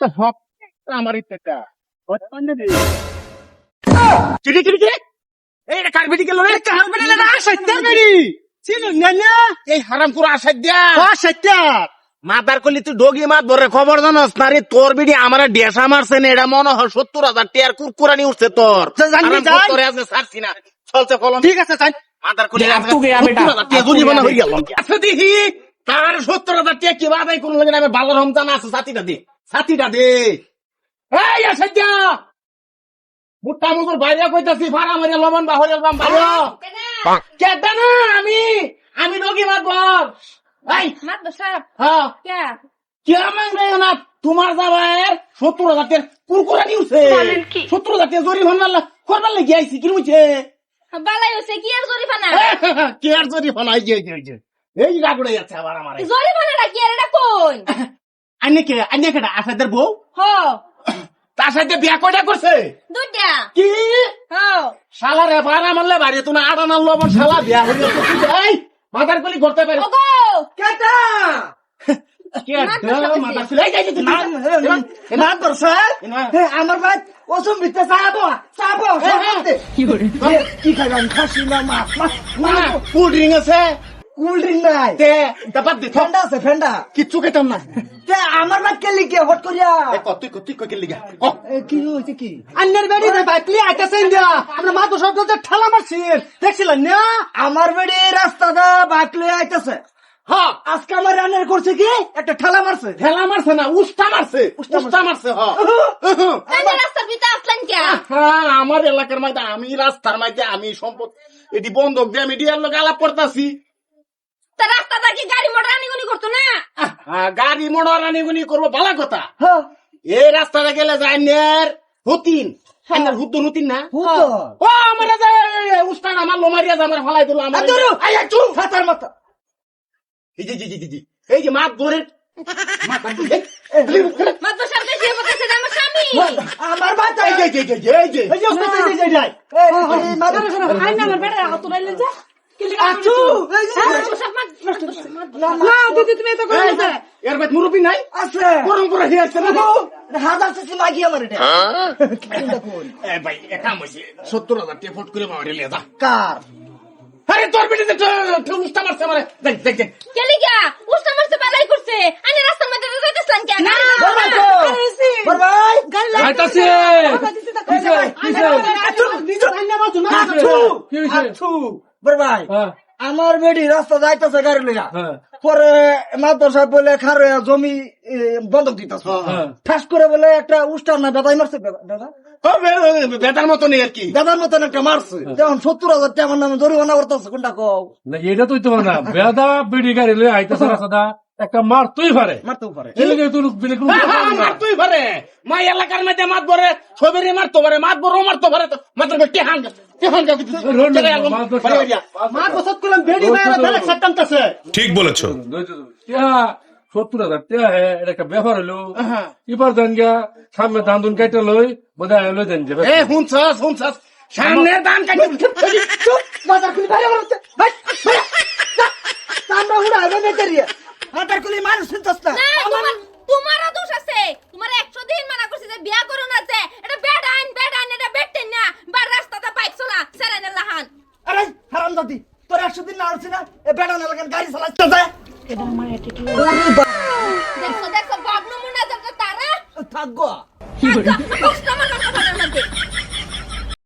সব আমার ইচ্ছেটা চিঠি চিঠি চিঠি এই রে কার বেটি গেল কার বেটি না সত্যি বেটি চিনো না না। এই হারাম পুরো আসাদ দিয়া মাতার কলি তুই ডগি মাত ধরে খবর জানাস? না রে তোর বিডি আমার ডেসা মারছে না এটা মনে হয় সত্তর হাজার টিয়ার কুরকুরানি উঠছে তোর। তোরে ছাড়ছি না। চলছে ফলন ঠিক আছে চাই মাতার কলি যা, তুই গিয়া বেটা। জরিমানা হয়ে গেল। আচ্ছা দেখি। তার সত্তর হাজার টিয়া কি বাদাই কোন লাগে আমি ভালো রমজান আছে সাথীটা দে। দে। এই আসাদ্যা মুট্টা মুগুর বাইরে কইতাছি ফাড়া মারিয়া লবণ বাহরে দাম বাইরে। কেটা না আমি? আমি রোগী মাতবর এই! মাত বসাব হ্যাঁ। কে? কি আমার না? তোমার যাবার সত্তর হাজার কুরকুরা নিউছে? সত্তর হাজার জরিমানা করবার লাগি আইছি কি বুঝছে বালাই হইছে কি আর জরিমানা? কে আর জরিমানা? এই যে, এই যে এই রাগড়ে যাচ্ছে আবার আমার জরিমানাটা কি আর? এটা কোন? আন্নে কে আসাদের বউ? হ। তার সাথে বিয়া কয়টা করছে? দুইটা। কি? শালা রে বারা মারলে বাড়ি তুমি আড়ানার লবণ শালা বিয়া হইল এই মাথার কলি করতে পারে। ওগো। কেটা? না না না। আমার ভাই ওসম ভিতরে চাবো চাবো কি খাইলাম? খাসি না মাছ? মাছ কোল্ড ড্রিঙ্ক আছে। কোল্ড ড্রিঙ্ক নাই। তে তারপর দে ফেন্ডা আছে ফেন্ডা কিচ্ছু খেতাম না। তে আমার ভাই কে লিখে হট করিয়া? এ কত তুই তুই কই লিগা ক। কি হয়েছে কি? আন্নের বেড়ি রে ইন্ডিয়া। আমরা মা তো সব ঠেলা মারছি। দেখছিলেন না? আমার বেড়ি রাস্তাটা বাইক লয়ে আইতাছে। হ্যাঁ আজকে আমার রান্নার করছে কি? একটা ঠেলা মারছে। ঠেলা মারছে না উস্তা মারছে। উস্তা মারছে। হ। তাই রাস্তার ভিতরে আসলেন কে? হ্যাঁ আমার এলাকার মধ্যে আমি রাস্তার মধ্যে আমি সম্পদ এটি বন্ধক দিয়ে মিডিয়ার লোক আলাপ করতেছি। কি গাড়ি মোটর আনিগুনি করতো না গাড়ি মোটর আনিগুনি করব ভালো কথা হ্যাঁ এই রাস্তাটা গেলে যায় নের হুতিন আইনার হুদ্দুন হুতিন না ও আমার উস্তান আমার লোমারিয়া আমার ফলাই দিল আমার আদরু আই, আই, চুপ। হাতার মাথা এই যে জি, জি, জি, জি। এই যে মাছ ধরে মাছ ধরে- মাত বসাব দেশে বলতেছে যে আমার বাচ্চা এই যে, এই যে, এই যে, এই যে। এই এই যে, এই এই যে। এই, এই, মাদার শোনো। আই না আমার বেটা হাত তুলাইলেন যে আচ্ছু, এই যে, এই যে। বসাব মাত বসাব না, না, দিদি, তুমি এত করো না। এর বাইত মুরব্বী নাই? আছে। গরম করে দিয়ে আসছে না এটা হাজার সিসি মাগি আমার এটা। কোন? এ ভাই একা মইছে সত্তর হাজার টিয়া ফট করে বাবারে লিয়ে যা কার? আরে তোর বেটিতে উস্তা মারছে আমার। দেখ দেখ দেখ। কে লিগা? উস্তা মারছে বালাই করছে। আনি রাস্তার মধ্যে যাইতেছেন কে? না বড় ভাই কো? বড় ভাই? আইতাছে এই যে ভাই, আচ্ছু, নিজে- আচ্ছু, কি হইছে? আচ্ছু। বড় হ্যাঁ, আমার বেডি রাস্তা যাইতেছে গাড়ি লইয়া হ্যাঁ, পরে মাদ্রাসা সাহেব বলে খারে জমি বন্ধক দিতেছে। হ্যাঁ। ঠাস করে বলে একটা উস্টার না বেদাই মারছে বে- দাদা। ও বে- বেটার মতো নেই আর কি। দাদার মতন একটা মারছে। যেমন সত্তর হাজার টাকা আমার নামে জরিমানা করতেছে কোনটা কও? না এটা তুই তো না বেদা বিড়ি গাড়ি লই আইতাছে রাস্তা একটা মার তুই পারে। মারতেও পারে। তুই পারে। মা এলাকার মধ্যে মাত বরে ছবিরে মারতো পারে মাত বড় মারতো পারে তো মাত্র টেহান টেহান ঠিক বলেছ। সত্তর হাজার টাকা হে এটা একটা ব্যাপার হলো। এবার দেন গিয়া সামনে ধান ধুন কাইটা লই বোধহয় লই দেন যাবে সামনে দান কাটি বাজার খুলি বাইরে হবে বেচারিয়ে খুলি মানুষ না না, তোমার তোমারও দোষ আছে তোমার একশো দিন মানা করছে যে বিয়া করুন আছে এটা বেড আইন বেড আইন এটা বেড টেন না বার রাস্তাতে বাইক চলা সেরেনের লাহান আরে হারাম দাদি তোর একশো দিন না উঠছি না এ বেড়া না লাগান গাড়ি চালাচ্ছে যায় দেখছ দেখো বাপ নমুনা যাতে তারা। থাকব কষ্ট